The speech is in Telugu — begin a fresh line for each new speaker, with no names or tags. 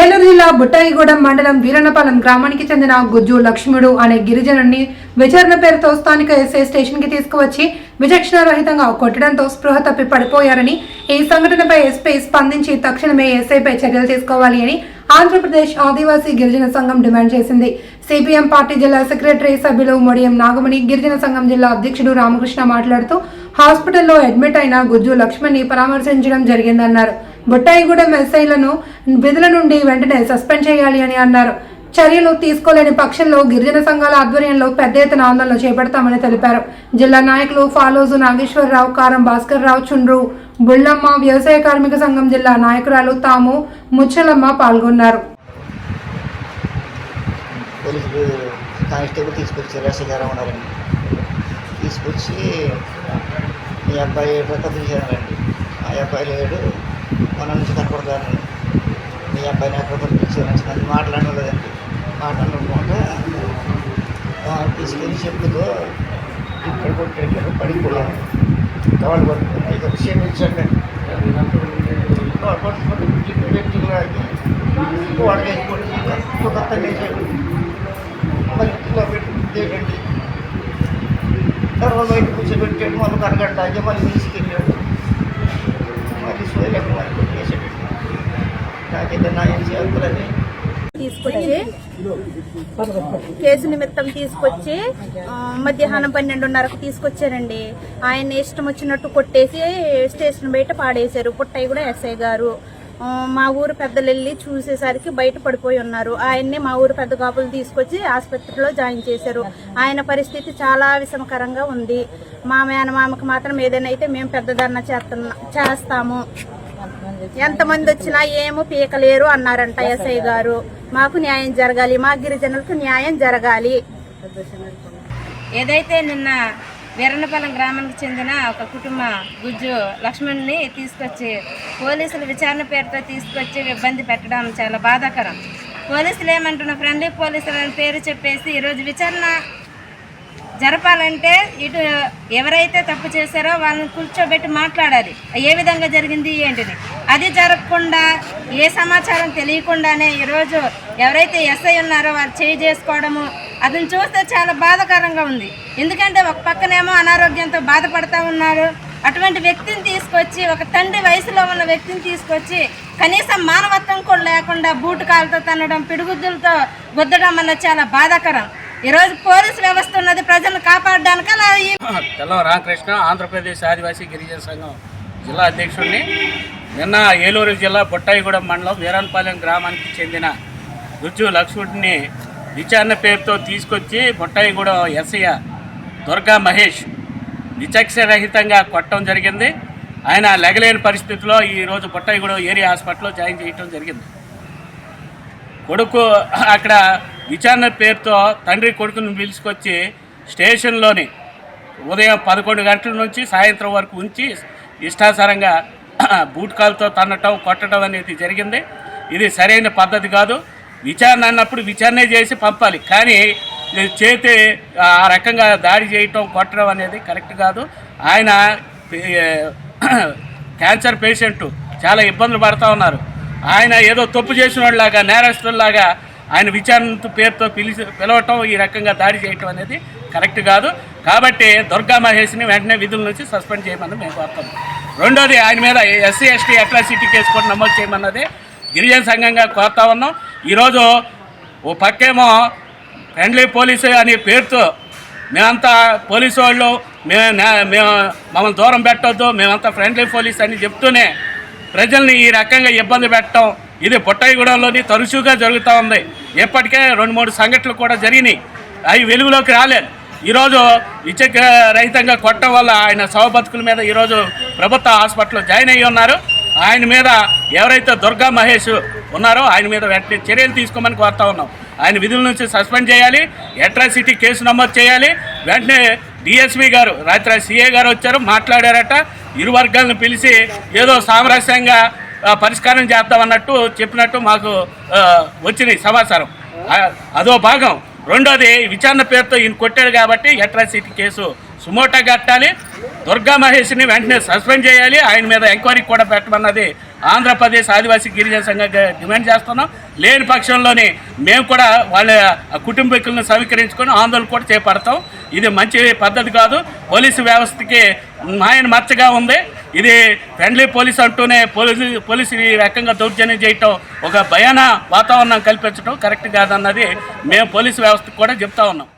ఏలూరు జిల్లా బుట్టాయిగూడెం మండలం వీరన్నపాలెం గ్రామానికి చెందిన గుజ్జు లక్ష్ముడు అనే గిరిజనుడిని విచారణ పేరుతో స్థానిక ఎస్ఐ స్టేషన్కి తీసుకువచ్చి విచక్షణ రహితంగా కొట్టడంతో స్పృహ తప్పి పడిపోయారని ఈ సంఘటనపై ఎస్పీ స్పందించి తక్షణమే ఎస్ఐపై చర్యలు తీసుకోవాలి అని ఆంధ్రప్రదేశ్ ఆదివాసీ గిరిజన సంఘం డిమాండ్ చేసింది. సిపిఎం పార్టీ జిల్లా సెక్రటరీ సభ్యులు మొడియం నాగమణి గిరిజన సంఘం జిల్లా అధ్యక్షుడు రామకృష్ణ మాట్లాడుతూ హాస్పిటల్లో అడ్మిట్ అయిన గుజ్జు లక్ష్మణ్ని పరామర్శించడం జరిగిందన్నారు. బుట్టాయిగూడెం ఎస్ఐలను విధుల నుండి వెంటనే సస్పెండ్ చేయాలి అని అన్నారు. చర్యలు తీసుకోలేని పక్షంలో గిరిజన సంఘాల ఆధ్వర్యంలో పెద్ద ఎత్తున ఆందోళన చేపడతామని తెలిపారు. జిల్లా నాయకులు ఫాలోజు నాగేశ్వరరావు కారం భాస్కర్ రావు చుండ్రు బుళ్ళమ్మ వ్యవసాయ కార్మిక సంఘం జిల్లా నాయకురాలు తాము ముచ్చలమ్మ పాల్గొన్నారు.
కానిస్టేబుల్ ఎస్ఐ గారు ఉన్నారండి తీసుకొచ్చి మీ అబ్బాయి ఎక్కడ తీసారండి అబ్బాయి లేడు. మన నుంచి కనపడతాను మీ అబ్బాయి నాకు పంపించారని మాట్లాడడం మాట్లాడలేదండి మాట్లాడకుండా తీసుకెళ్ళి చెప్పుతో ఇక్కడ కొట్టేటారు పడిపోయాను కావాలి పడుతుంది ఐదు విషయం కాళ్ళు పట్టుకొని వాడికి కొత్త ఇంట్లో పెట్టి తర్వాత బయట కూర్చోబెట్టాడు మళ్ళీ కనగంట మళ్ళీ తీసుకెళ్ళాడు. నాకైతే నా ఏం
తీసుకొచ్చి కేసు నిమిత్తం తీసుకొచ్చి మధ్యాహ్నం పన్నెండున్నరకు తీసుకొచ్చారండి. ఆయన ఇష్టం వచ్చినట్టు కొట్టేసి స్టేషన్ బయట పాడేశారు. పుట్టయ్య కూడా ఎస్ఐ గారు. మా ఊరు పెద్దలు వెళ్ళి చూసేసరికి బయట పడిపోయి ఉన్నారు. ఆయన్ని మా ఊరు పెద్ద కాపులు తీసుకొచ్చి ఆసుపత్రిలో జాయిన్ చేశారు. ఆయన పరిస్థితి చాలా విషమకరంగా ఉంది. మా మేనమామకు మాత్రం ఏదైనా అయితే మేము పెద్దదన్న చేస్తున్నా చేస్తాము. ఎంతమంది వచ్చినా ఏమో పీకలేరు అన్నారంట ఎస్ఐ గారు. మాకు న్యాయం జరగాలి మా గిరిజనులకు న్యాయం జరగాలి.
ఏదైతే నిన్న వీరణపాలెం గ్రామానికి చెందిన ఒక కుటుంబ గుజ్జు లక్ష్మణ్ని తీసుకొచ్చి పోలీసులు విచారణ పేరుతో తీసుకొచ్చి ఇబ్బంది పెట్టడం చాలా బాధాకరం. పోలీసులు ఏమంటున్న ఫ్రెండ్లీ పోలీసులు అని పేరు చెప్పేసి ఈరోజు విచారణ జరపాలంటే ఇటు ఎవరైతే తప్పు చేశారో వాళ్ళని కూర్చోబెట్టి మాట్లాడాలి. ఏ విధంగా జరిగింది ఏంటిది? అది జరగకుండా ఏ సమాచారం తెలియకుండానే ఈరోజు ఎవరైతే ఎస్ఐ ఉన్నారో వాళ్ళు చేయి చేసుకోవడము అతను చూస్తే చాలా బాధాకరంగా ఉంది. ఎందుకంటే ఒక పక్కనేమో అనారోగ్యంతో బాధపడతా ఉన్నారు. అటువంటి వ్యక్తిని తీసుకొచ్చి ఒక తండ్రి వయసులో ఉన్న వ్యక్తిని తీసుకొచ్చి కనీసం మానవత్వం కూడా లేకుండా బూటు కాలుతో తన్నడం పిడుగుద్దులతో గుద్దడం అన్నది చాలా బాధాకరం. ఈరోజు పోలీసు వ్యవస్థ ఉన్నది ప్రజలను కాపాడడానికి అలా
తెల్ల రామకృష్ణ ఆంధ్రప్రదేశ్ ఆదివాసీ గిరిజన సంఘం జిల్లా అధ్యక్షుడిని. నిన్న ఏలూరు జిల్లా బొట్టాయిగూడెం మండలం వీరన్పాలెం గ్రామానికి చెందిన గుజ్జు లక్ష్మణుడిని విచారణ పేరుతో తీసుకొచ్చి బొట్టాయిగూడెం ఎస్ఐ దుర్గా మహేష్ విచక్షరహితంగా కొట్టడం జరిగింది. ఆయన లెగలేని పరిస్థితిలో ఈరోజు బొట్టాయిగూడెం ఏరియా హాస్పిటల్లో జాయిన్ చేయడం జరిగింది. కొడుకు అక్కడ విచారణ పేరుతో తండ్రి కొడుకును పిలుచుకొచ్చి స్టేషన్లోని ఉదయం పదకొండు గంటల నుంచి సాయంత్రం వరకు ఉంచి ఇష్టాసారంగా బూట్ కాలుతో తన్నటం కొట్టడం అనేది జరిగింది. ఇది సరైన పద్ధతి కాదు. విచారణ అన్నప్పుడు విచారణ చేసి పంపాలి. కానీ చేతి ఆ రకంగా దాడి చేయటం కొట్టడం అనేది కరెక్ట్ కాదు. ఆయన క్యాన్సర్ పేషెంట్. చాలా ఇబ్బందులు పడుతూ ఉన్నారు. ఆయన ఏదో తప్పు చేసిన వాళ్ళలాగా నేరస్తుల్లాగా ఆయన విచారణ పేరుతో పిలిచి పిలవటం ఈ రకంగా దాడి చేయటం అనేది కరెక్ట్ కాదు. కాబట్టి దుర్గా మహేష్ని వెంటనే విధుల నుంచి సస్పెండ్ చేయమని మేము కోరుతాం రెండోది ఆయన మీద ఎస్సీ ఎస్టీ అట్రాసిటీ కేసు కూడా నమోదు చేయమన్నది గిరిజన సంఘంగా కోరుతా ఉన్నాం. ఈరోజు ఓ పక్కేమో ఫ్రెండ్లీ పోలీసు అనే పేరుతో మేమంతా పోలీసు వాళ్ళు మేము మేము మమ్మల్ని దూరం పెట్టొద్దు మేమంతా ఫ్రెండ్లీ పోలీస్ అని చెప్తూనే ప్రజల్ని ఈ రకంగా ఇబ్బంది పెట్టడం ఇది బొట్టాయిగూడెంలోని తరచుగా జరుగుతూ ఉంది. ఇప్పటికే రెండు మూడు సంఘటనలు కూడా జరిగినాయి. అవి వెలుగులోకి రాలేదు. ఈరోజు విచక రహితంగా కొట్టడం వల్ల ఆయన శవ బతుకుల మీద ఈరోజు ప్రభుత్వ హాస్పిటల్లో జాయిన్ అయ్యి ఉన్నారు. ఆయన మీద ఎవరైతే దుర్గా మహేష్ ఉన్నారో ఆయన మీద వెంటనే చర్యలు తీసుకోమని కోరుతా ఉన్నాం. ఆయన విధుల నుంచి సస్పెండ్ చేయాలి. అట్రాసిటీ కేసు నమోదు చేయాలి. వెంటనే డిఎస్పీ గారు రాత్రి సిఏ గారు వచ్చారు మాట్లాడారట. ఇరు వర్గాలను పిలిచి ఏదో సామరస్యంగా పరిష్కారం చేద్దామన్నట్టు చెప్పినట్టు మాకు వచ్చినాయి సమాచారం. అదో భాగం. రెండోది విచారణ పేరుతో ఈయన కొట్టాడు కాబట్టి అట్రాసిటీ కేసు సుమోటా కట్టాలి దుర్గా మహేష్ని వెంటనే సస్పెండ్ చేయాలి ఆయన మీద ఎంక్వైరీ కూడా పెట్టమన్నది ఆంధ్రప్రదేశ్ ఆదివాసీ గిరిజన సంఘంగా డిమాండ్ చేస్తున్నాం. లేని పక్షంలోనే మేము కూడా వాళ్ళ కుటుంబీకులను సమీకరించుకొని ఆందోళన కూడా చేపడతాం. ఇది మంచి పద్ధతి కాదు. పోలీసు వ్యవస్థకి మాయన మచ్చగా ఉంది. ఇది ఫ్రెండ్లీ పోలీస్ అంటూనే పోలీసు పోలీసు ఈ రకంగా దౌర్జన్యం చేయటం ఒక భయాన వాతావరణం కల్పించడం కరెక్ట్ కాదన్నది మేము పోలీసు వ్యవస్థకు కూడా చెప్తా ఉన్నాం.